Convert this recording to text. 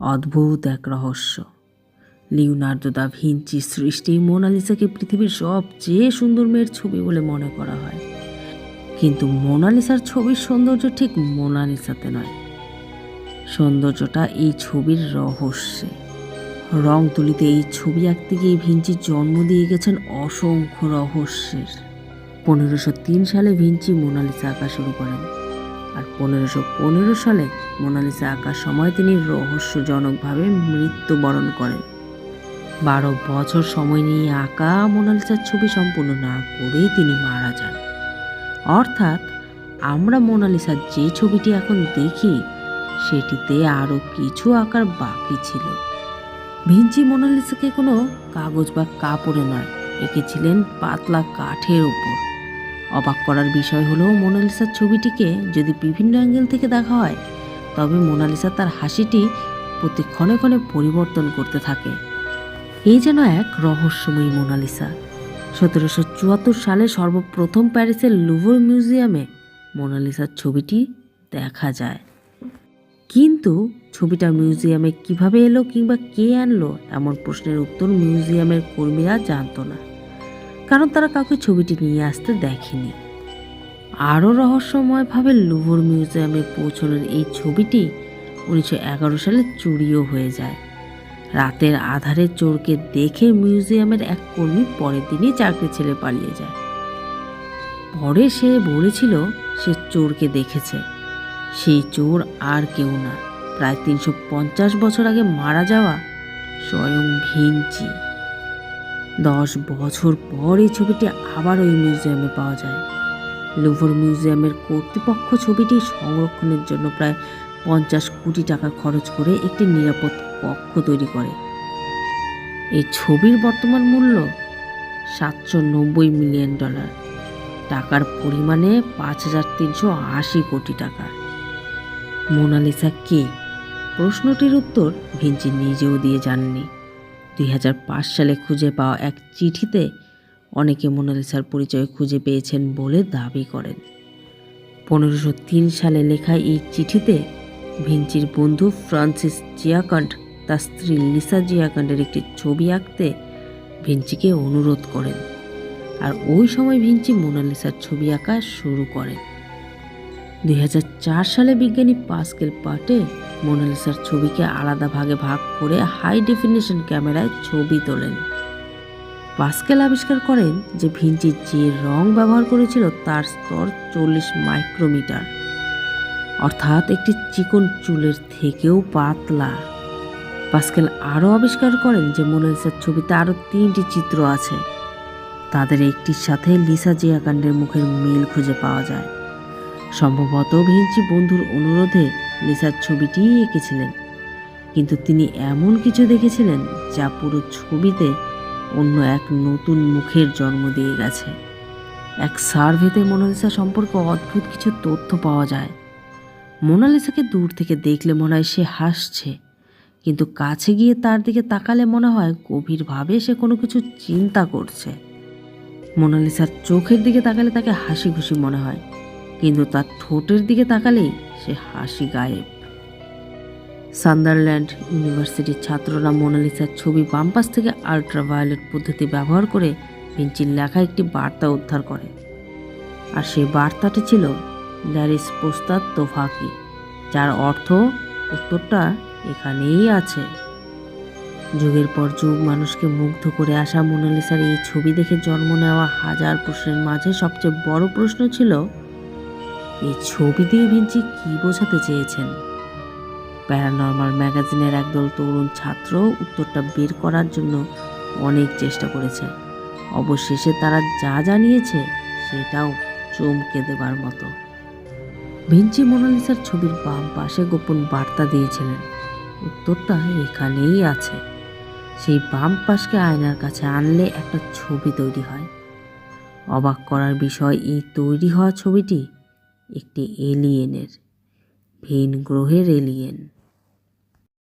অদ্ভুত এক রহস্য। লিওনার্দো দা ভিঞ্চি সৃষ্টি মোনালিসাকে পৃথিবীর সবচেয়ে সুন্দর মেয়ের ছবি বলে মনে করা হয়। কিন্তু মোনালিসার ছবির সৌন্দর্য ঠিক মোনালিসাতে নয়। সৌন্দর্যটা এই ছবির রহস্যে। রং তুলিতে এই ছবি আঁকতে গিয়ে ভিঞ্চি জন্ম দিয়ে গেছেন অসংখ্য রহস্যের। পনেরোশো তিন সালে ভিঞ্চি মোনালিসা আঁকা শুরু করেন। আর পনেরোশো পনেরো সালে মোনালিসা আঁকার সময় তিনি রহস্যজনকভাবে মৃত্যুবরণ করেন। বারো বছর সময় নিয়ে আঁকা মোনালিসার ছবি সম্পূর্ণ না করেই তিনি মারা যান। অর্থাৎ আমরা মোনালিসার যে ছবিটি এখন দেখি, সেটিতে আরও কিছু আঁকার বাকি ছিল। ভিঞ্চি মোনালিসাকে কোনো কাগজ বা কাপড়ে নয়, এঁকেছিলেন পাতলা কাঠের উপর অবাক করার বিষয় হলো মোনালিসার ছবিটিকে যদি বিভিন্ন অ্যাঙ্গেল থেকে দেখা হয়, তবে মোনালিসা তার হাসিটি প্রতি ক্ষণে ক্ষণে পরিবর্তন করতে থাকে। এই যেন এক রহস্যময়ী মোনালিসা। সতেরোশো চুয়াত্তর সালে সর্বপ্রথম প্যারিসের লুভর মিউজিয়ামে মোনালিসার ছবিটি দেখা যায়। কিন্তু ছবিটা মিউজিয়ামে কীভাবে এলো কিংবা কে আনলো এমন প্রশ্নের উত্তর মিউজিয়ামের কর্মীরা জানতো না। কারণ তারা কাউকে ছবিটি নিয়ে আসতে দেখেনি। আরও রহস্যময়ভাবে লুভর মিউজিয়ামে পৌঁছানোর এই ছবিটি উনিশশো এগারো সালে চুরিও হয়ে যায়। রাতের আধারে চোরকে দেখে মিউজিয়ামের এক কর্মী পরের দিনই চাকরি ছেড়ে পালিয়ে যায়। পরে সে বলেছিল সে চোরকে দেখেছে। সেই চোর আর কেউ না। প্রায় তিনশো পঞ্চাশ বছর আগে মারা যাওয়া স্বয়ং ভিঞ্চি। দশ বছর পর এই ছবিটি আবার ওই মিউজিয়ামে পাওয়া যায়। লুভর মিউজিয়ামের কর্তৃপক্ষ ছবিটি সংরক্ষণের জন্য প্রায় পঞ্চাশ কোটি টাকা খরচ করে একটি নিরাপদ কক্ষ তৈরি করে। এই ছবির বর্তমান মূল্য সাতশো নব্বই মিলিয়ন ডলার। টাকার পরিমাণে পাঁচ হাজার তিনশো আশি কোটি টাকা। মোনালিসা কে? প্রশ্নটির উত্তর ভিঞ্চি নিজেও দিয়ে জাননি দুই হাজার পাঁচ সালে খুঁজে পাওয়া এক চিঠিতে অনেকে মোনালিসার পরিচয় খুঁজে পেয়েছেন বলে দাবি করেন। পনেরোশো সালে লেখা এই চিঠিতে ভিঞ্চির বন্ধু ফ্রান্সিস জিয়াকান্ড তার স্ত্রী লিসা জিয়াকান্ডের একটি ছবি আঁকতে ভিঞ্চিকে অনুরোধ করেন আর ওই সময় ভিঞ্চি মোনালিসার ছবি আঁকা শুরু করেন। দুই হাজার চার সালে বিজ্ঞানী পাস্কেল পাটে মোনালিসার ছবিকে আলাদা ভাগে ভাগ করে হাই ডেফিনেশন ক্যামেরায় ছবি তোলেন। পাস্কেল আবিষ্কার করেন যে ভিঞ্চি যে রং ব্যবহার করেছিল তার স্তর চল্লিশ মাইক্রোমিটার। অর্থাৎ একটি চিকন চুলের থেকেও পাতলা। পাস্কেল আরও আবিষ্কার করেন যে মোনালিসার ছবিতে আরও তিনটি চিত্র আছে। তাদের একটির সাথে লিসা জিয়াকান্ডের মুখের মিল খুঁজে পাওয়া যায়। সম্ভবত ভিঞ্চি বন্ধুর অনুরোধে লিসার ছবিটি এঁকেছিলেন। কিন্তু তিনি এমন কিছু দেখেছিলেন যা পুরো ছবিতে অন্য এক নতুন মুখের জন্ম দিয়ে গেছে। এক সার্ভেতে মোনালিসা সম্পর্কে অদ্ভুত কিছু তথ্য পাওয়া যায়। মোনালিসাকে দূর থেকে দেখলে মনে হয় সে হাসছে, কিন্তু কাছে গিয়ে তার দিকে তাকালে মনে হয় গভীরভাবে সে কোনো কিছু চিন্তা করছে। মোনালিসার চোখের দিকে তাকালে তাকে হাসি খুশি মনে হয়, কিন্তু তার ঠোঁটের দিকে তাকালেই সে হাসি গায়েব। সান্দারল্যান্ড ইউনিভার্সিটির ছাত্ররা মোনালিসার ছবি বাম্পাস থেকে আল্ট্রাভায়োলেট পদ্ধতি ব্যবহার করে ভিঞ্চির লেখা একটি বার্তা উদ্ধার করে। আর সেই বার্তাটি ছিল ল্যারিস পোস্তাদ তোফাকি যার অর্থ উত্তরটা এখানেই আছে। যুগের পর যুগ মানুষকে মুগ্ধ করে আসা মোনালিসার এই ছবি দেখে জন্ম নেওয়া হাজার প্রশ্নের মাঝে সবচেয়ে বড় প্রশ্ন ছিল এই ছবি দিয়ে ভিঞ্চি কি বোঝাতে চেয়েছেন? প্যারানর্মাল ম্যাগাজিনের একদল তরুণ ছাত্র উত্তরটা বের করার জন্য অনেক চেষ্টা করেছে। অবশেষে তারা যা জানিয়েছে সেটাও চমকে দেবার মতো। ভিঞ্চি মোনালিসার ছবির বাম পাশে গোপন বার্তা দিয়েছিলেন। উত্তরটা এখানেই আছে। সেই বাম পাশকে আয়নার কাছে আনলে একটা ছবি তৈরি হয়। অবাক করার বিষয় এই তৈরি হওয়া ছবিটি একটি এলিয়েনের ভিন গ্রহের এলিয়েন